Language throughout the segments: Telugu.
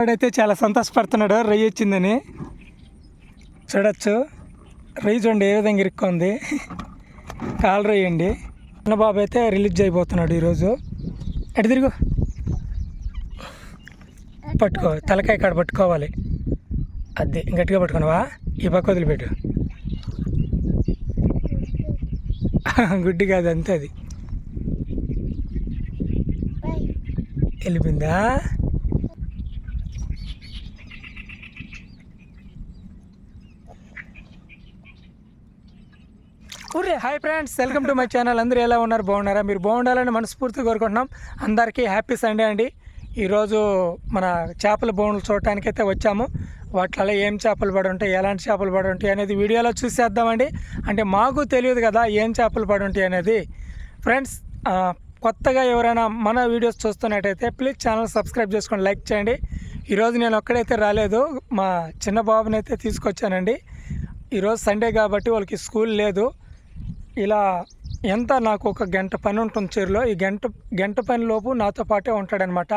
వాడైతే చాలా సంతోషపడుతున్నాడు. రొయ్య వచ్చిందని. చూడొచ్చు. రొయ్య చూడండి ఏ విధంగా ఇరుక్కుంది కాలు రొయ్య అండి బాబు అయితే రిలీజ్ అయిపోతున్నాడు ఈరోజు. ఎటు తిరుగు? పట్టుకో. తలకాయ కాడ పట్టుకోవాలి. అది గట్టిగా పట్టుకున్నావా ఈ పక్క వదిలిపెట్టు. గుడ్డి కాదు అంతే అది. వెళ్ళిపోయిందా? ఊరే hi friends welcome to my channel. అందరూ ఎలా ఉన్నారు? బాగున్నారా? మీరు బాగుండాలని మనస్ఫూర్తిగా కోరుకుంటున్నాం. అందరికీ హ్యాపీ సండే అండి. ఈరోజు మన చేపల బోన్లు చూడటానికి అయితే వచ్చాము. వాటిలో ఏం చేపలు పడి ఉంటాయి ఎలాంటి చేపలు పడి ఉంటాయి అనేది వీడియోలో చూసేద్దామండి. అంటే మాకు తెలియదు కదా ఏం చేపలు పడి ఉంటాయి అనేది. ఫ్రెండ్స్ కొత్తగా ఎవరైనా మన వీడియోస్ చూస్తున్నట్టయితే ప్లీజ్ ఛానల్ సబ్స్క్రైబ్ చేసుకొని లైక్ చేయండి. ఈరోజు నేను ఒక్కడైతే రాలేదు మా చిన్న బాబునైతే తీసుకొచ్చానండి. ఈరోజు సండే కాబట్టి వాళ్ళకి స్కూల్ లేదు. ఇలా ఎంత నాకు ఒక గంట పని ఉంటుంది చెరులో ఈ గంట గంట పని లోపు నాతో పాటే ఉంటాడనమాట.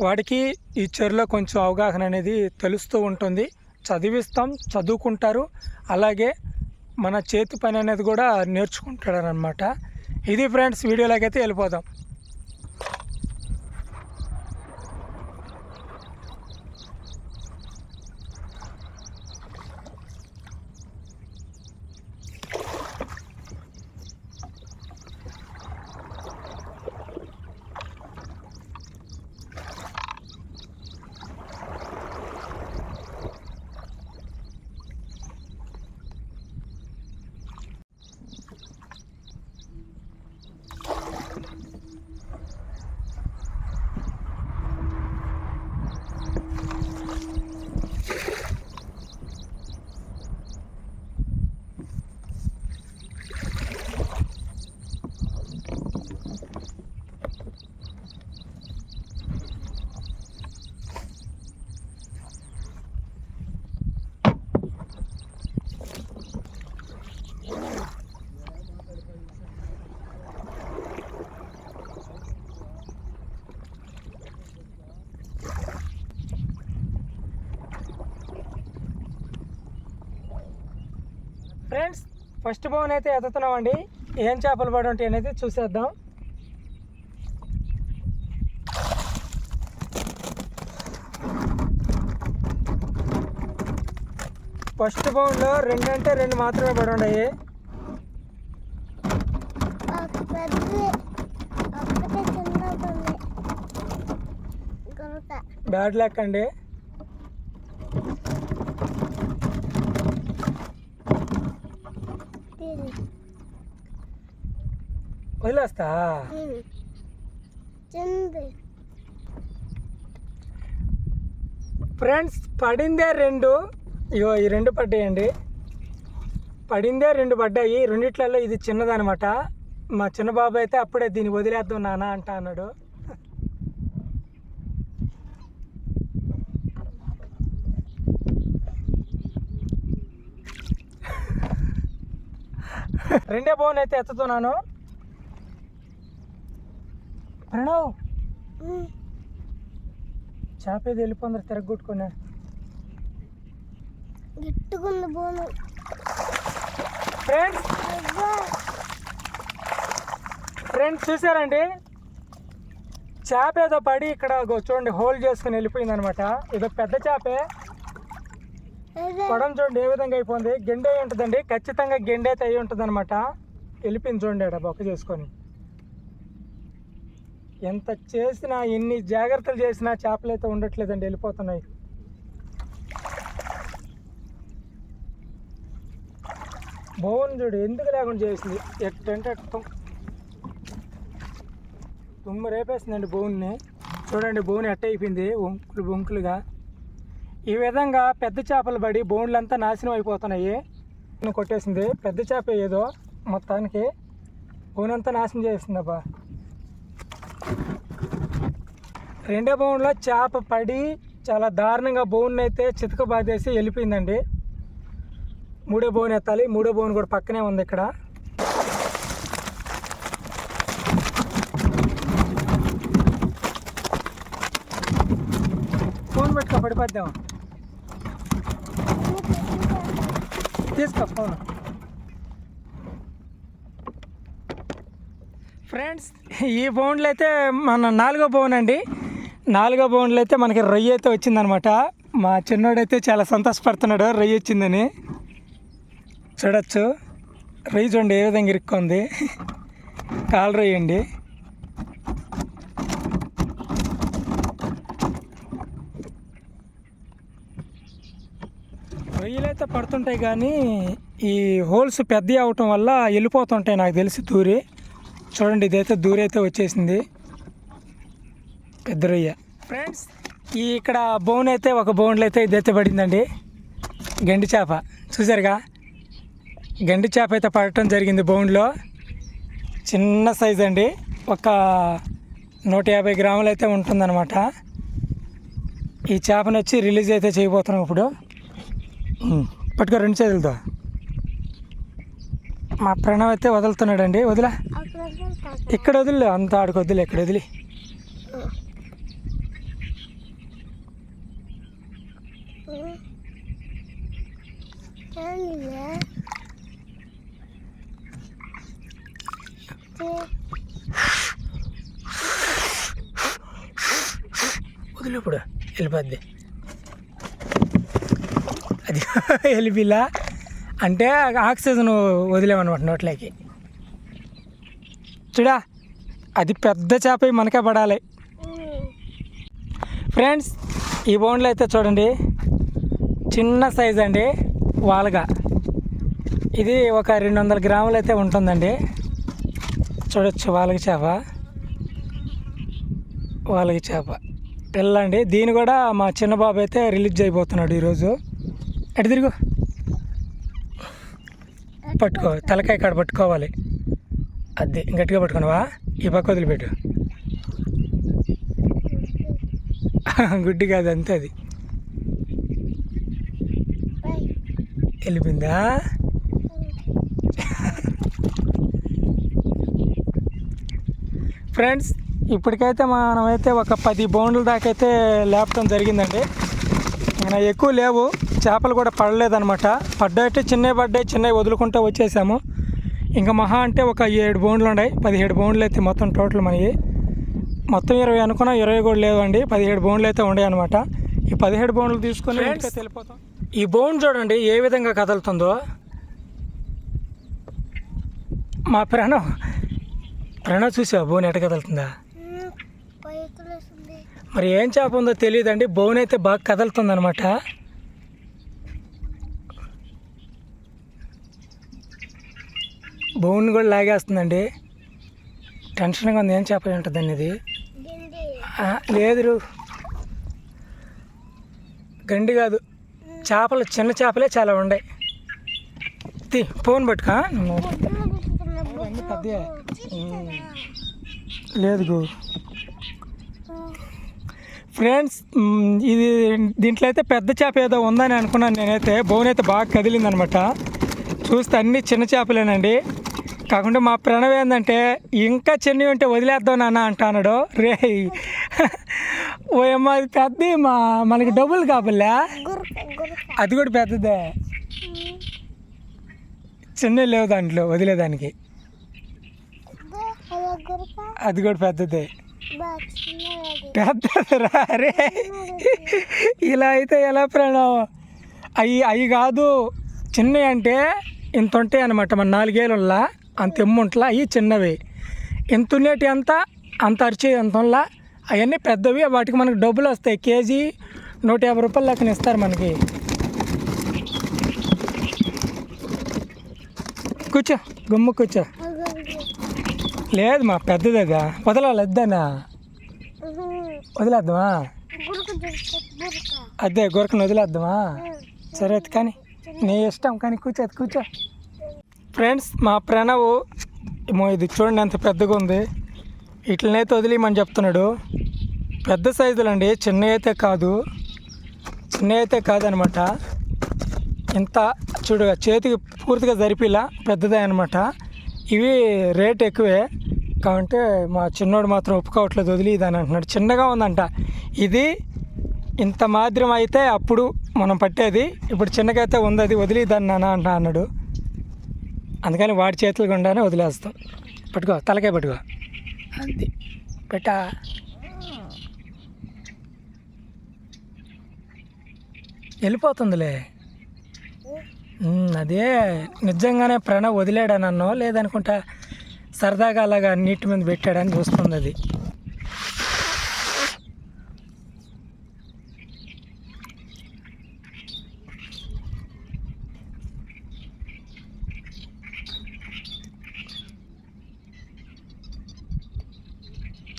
వాడికి ఈ చెరులో కొంచెం అవగాహన అనేది తెలుస్తూ ఉంటుంది. చదివిస్తాం చదువుకుంటారు. అలాగే మన చేతి పని అనేది కూడా నేర్చుకుంటాడనమాట. ఇది ఫ్రెండ్స్ వీడియోలోకి అయితే వెళ్ళిపోదాం. ఫ్రెండ్స్ ఫస్ట్ బౌన్ అయితే ఎత్తుతున్నామండి. ఏం చేపలు పడి ఉంటాయి అనేది చూసేద్దాం. ఫస్ట్ బౌన్లో రెండు అంటే రెండు మాత్రమే పడి ఉన్నాయి. బ్యాడ్ లెక్ అండి. వదిలేస్తా? ఫ్రెండ్స్ పడిందే రెండు. ఇగో ఈ రెండు పడ్డాయండి. పడిందే రెండు పడ్డాయి. రెండిట్లలో ఇది చిన్నదనమాట. మా చిన్న బాబు అయితే అప్పుడే దీన్ని వదిలేద్దాం నాన్న అంట అన్నాడు. రెండే బోన్ అయితే ఎత్తుతున్నాను. ప్రణవ్! చేప ఏది వెళ్ళిపోందరు తిరగొట్టుకున్నా గిట్టుకుంది బోను ఫ్రెండ్స్ ఫ్రెండ్స్ చూసారండి? చేప ఏదో పడి ఇక్కడ చూడండి హోల్ చేసుకుని వెళ్ళిపోయింది అనమాట ఏదో పెద్ద చేపే. పడం చూడండి ఏ విధంగా అయిపోయింది? గెండే అయి ఉంటుందండి. ఖచ్చితంగా గెండే అయితే అయి ఉంటుంది అనమాట వెళ్ళిపోయింది చూడండి ఆడ బొక్క చేసుకొని. ఎంత చేసినా ఎన్ని జాగ్రత్తలు చేసినా చేపలు అయితే ఉండట్లేదండి వెళ్ళిపోతున్నాయి. బాగుంది చూడు ఎందుకు లేకుండా చేసింది? ఎట్టంటే అట్ట తుమ్- తుమ్ము రేపేసిందండి బోన్ని. చూడండి బోన్ ఎట్ట అయిపోయింది వంకులు వంకులుగా ఈ విధంగా పెద్ద చేపలు పడి బోన్లంతా నాశనం అయిపోతున్నాయి. కొట్టేసింది. పెద్ద చేప ఏదో మొత్తానికి బోనంతా నాశనం చేసిందబ్బా. రెండో బోన్లో చేప పడి చాలా దారుణంగా బోన్ అయితే చితక బాధేసి వెళ్ళిపోయిందండి. మూడో బోన్ ఎత్తాలి. మూడో బోన్ కూడా పక్కనే ఉంది ఇక్కడ. ఫోన్ పెట్టుకో పడిపోద్దాం. తీసుకో ఫ్రెండ్స్ ఈ బౌండ్లు అయితే మన నాలుగో బౌన్ అండి. నాలుగో బౌండ్లు అయితే మనకి రొయ్య అయితే వచ్చిందనమాట. మా చిన్నోడైతే చాలా సంతోషపడుతున్నాడు. రొయ్య వచ్చిందని. చూడొచ్చు. రొయ్య చూడండి ఏ విధంగా ఇరుక్కుంది. కాలు రొయ్య అండి రొయ్యలు అయితే పడుతుంటాయి కానీ ఈ హోల్స్ పెద్దవి అవటం వల్ల వెళ్ళిపోతుంటాయి నాకు తెలిసి దూరి. చూడండి ఇదైతే దూరి అయితే వచ్చేసింది. పెద్ద రొయ్య ఫ్రెండ్స్ ఈ ఇక్కడ బోన్ అయితే ఒక బోన్లో అయితే ఇదైతే పడిందండి. గండి చేప. చూసారుగా? గండి చేప అయితే పడటం జరిగింది బౌండ్లో చిన్న సైజ్ అండి. ఒక నూట యాభై గ్రాములు అయితే ఉంటుందన్నమాట. ఈ చేపను వచ్చి రిలీజ్ అయితే చేయబోతున్నాం ఇప్పుడు. ఉమ్, పట్టుకో రెండు చేతులతో. మా ప్రణవ్ అయితే వదులుతున్నాడండి. వదిలా. ఇక్కడ వదిలే. అంత ఆడికి వదిలే. ఇక్కడ వదిలి. వదిలేప్పుడు వదిలే వెళ్ళిపోద్ది. అది ఎలిపిలా అంటే ఆక్సిజన్ వదిలేమన్నమాట నోట్లోకి. చూడా అది పెద్ద చేప మనకే పడాలి. ఫ్రెండ్స్ ఈ బోన్లో అయితే చూడండి చిన్న సైజ్ అండి వాలుగా. ఇది ఒక రెండు వందల గ్రాములు అయితే ఉంటుందండి. చూడొచ్చు వాలగ చేప. వాలగ చేప. పిల్లండి దీన్ని కూడా మా చిన్న బాబు అయితే రిలీజ్ అయిపోతున్నాడు ఈరోజు. ఎటు తిరుగు. పట్టుకో తలకాయ కాడ పట్టుకోవాలి. అది గట్టిగా పట్టుకున్నావా? ఈ పక్క వదిలిపెట్టు. గుడ్డి కాదు అంతే అది. వెళ్ళిపోయిందా? ఫ్రెండ్స్ ఇప్పటికైతే మనమైతే ఒక పది బౌండ్ల దాకా అయితే లేపటం జరిగిందండి. ఎక్కువ లేవు. చేపలు కూడా పడలేదన్నమాట. పడ్డాయంటే చిన్నవి పడ్డాయి చిన్నవి వదులుకుంటూ వచ్చేసాము. ఇంకా మహా అంటే ఒక ఏడు బౌండ్లు ఉన్నాయి. పదిహేడు బౌండ్లు అయితే మొత్తం టోటల్ మనకి. మొత్తం ఇరవై అనుకున్నా ఇరవై కూడా లేవండి. పదిహేడు బౌండ్లు అయితే ఉన్నాయి అనమాట ఈ పదిహేడు బౌండ్లు తీసుకొని వెళ్ళిపోతాం. ఈ బౌండ్ చూడండి ఏ విధంగా కదులుతుందో. మా ప్రణవ్ ప్రణవ్ చూసావా బోన్ ఎట కదులుతుందా? ఉమ్. పైకి లేస్తుంది. మరి ఏం చేప ఉందో తెలియదండి. బోన్ అయితే బాగా కదులుతుంది అనమాట బోన్ కూడా లాగేస్తుందండి. టెన్షన్గా ఉంది ఏం చేప ఉంటుందండి ఇది. లేదు రు. గండి కాదు. చేపలు చిన్న చేపలే చాలా ఉన్నాయి. తీ ఫోన్ పట్టుకా ఉమ్. లేదు గో ఫ్రెండ్స్ ఇది దీంట్లో అయితే పెద్ద చేప ఏదో ఉందని అనుకున్నాను నేనైతే. బోన్ అయితే బాగా కదిలింది అనమాట చూస్తే అన్ని చిన్న చేపలేనండి. కాకుండా మా ప్రణవ్ ఏంటంటే ఇంకా చిన్నవి ఉంటే వదిలేద్దాం నాన్న అంటున్నాడు రే ఓయమ్మ అది పెద్ద మా మనకి డబ్బులు కాపలే? అది కూడా పెద్దదే. చిన్నవి లేవు దాంట్లో వదిలేదానికి. అది కూడా పెద్దదే. పెద్దదిరా రే ఇలా అయితే ఎలా ప్రణవ్? అవి అవి కాదు. చిన్నవి అంటే ఇంత ఉంటాయి అనమాట మన నాలుగేళ్ళ అంత ఎమ్ముంట్లా అవి చిన్నవి. ఇంత ఉండేటి అంత అంత అరిచే అంత ఉండ్లా అవన్నీ పెద్దవి వాటికి మనకు డబ్బులు వస్తాయి. కేజీ నూట యాభై రూపాయలు లెక్కన ఇస్తారు మనకి. కూర్చో గుమ్మ కూర్చో. లేదు మా పెద్దదిగా. వదలాలి వద్దనా వదిలేద్దామా? అదే గొరకను వదిలేద్దామా? సరే కానీ. నీ ఇష్టం కానీ కూర్చో అది కూర్చో. ఫ్రెండ్స్ మా ప్రణవ్ ఏమో ఇది చూడండి ఎంత పెద్దగా ఉంది. ఇట్లనైతే వదిలేయమని చెప్తున్నాడు. పెద్ద సైజులు అండి చిన్న అయితే కాదు. చిన్న అయితే కాదనమాట. ఇంత చూడు చేతికి పూర్తిగా జరిపిలా పెద్దదే అనమాట. ఇవి రేట్ ఎక్కువే. కాబట్టి మా చిన్నోడు మాత్రం ఒప్పుకోవట్లేదు వదిలేదని అంటున్నాడు. చిన్నగా ఉందంట. ఇది ఇంత మాధ్యం అయితే అప్పుడు మనం పట్టేది. ఇప్పుడు చిన్నగా అయితే ఉంది అది వదిలేదాన్ని నాన్న అంటా అన్నాడు. అందుకని వాడి చేతులు గుండానే వదిలేస్తాం. పట్టుకో తలకాయ పట్టుకో. అంతే పెట్టా. వెళ్ళిపోతుందిలే. అదే నిజంగానే ప్రణవ్ వదిలేడానన్నో లేదనుకుంటా సరదాగా అలాగా నీటి మీద పెట్టాడని చూస్తుంది అది.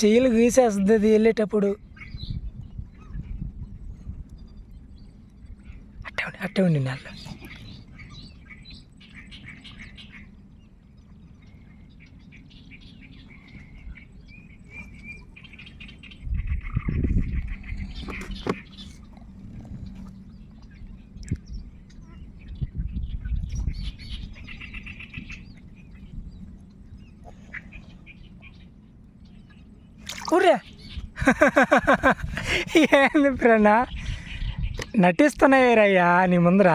చెయ్యిలు గీసేస్తుంది అది వెళ్ళేటప్పుడు. అట్టే ఉండి అట్టే ఉండి నెల ఊరే ఏంది ప్రేణ? నటిస్తున్నాయ్యా నీ ముందర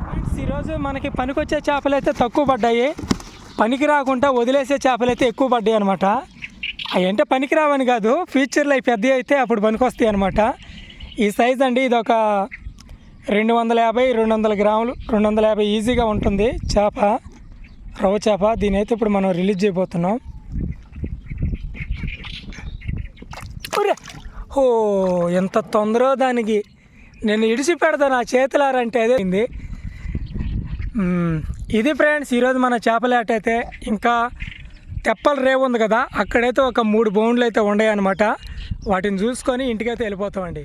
ఫ్రెండ్స్, ఈరోజు మనకి పనికొచ్చే చేపలు అయితే తక్కువ పడ్డాయి. పనికి రాకుండా వదిలేసే చేపలు అయితే ఎక్కువ పడ్డాయి అనమాట అవి అంటే పనికి రావని కాదు ఫ్యూచర్లో అవి పెద్దవి అయితే అప్పుడు పనికొస్తాయి అనమాట ఈ సైజ్ అండి ఇది ఒక రెండు వందల యాభై రెండు వందల గ్రాములు రెండు వందల యాభై ఈజీగా ఉంటుంది చేప. రవ్వ చేప దీని అయితే ఇప్పుడు మనం రిలీజ్ చేయబోతున్నాం. ఓ ఎంత తొందరో దానికి. నేను ఇడిచి పెడతాను నా చేతులారంటే అదే అయింది. ఇది ఫ్రెండ్స్ ఈరోజు మన చేపలేట అయితే ఇంకా తెప్పల రేవు ఉంది కదా అక్కడైతే ఒక మూడు బౌండ్లు అయితే ఉన్నాయన్నమాట వాటిని చూసుకొని ఇంటికైతే వెళ్ళిపోతామండి.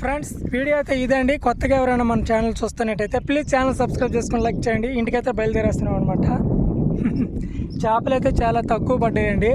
ఫ్రెండ్స్ వీడియో అయితే ఇదండి. కొత్తగా ఎవరైనా మన ఛానల్ చూస్తున్నట్టయితే ప్లీజ్ ఛానల్ సబ్స్క్రైబ్ చేసుకుని లైక్ చేయండి. ఇంటికైతే బయలుదేరేస్తున్నాం అనమాట చేపలు అయితే చాలా తక్కువ పడ్డాయండి.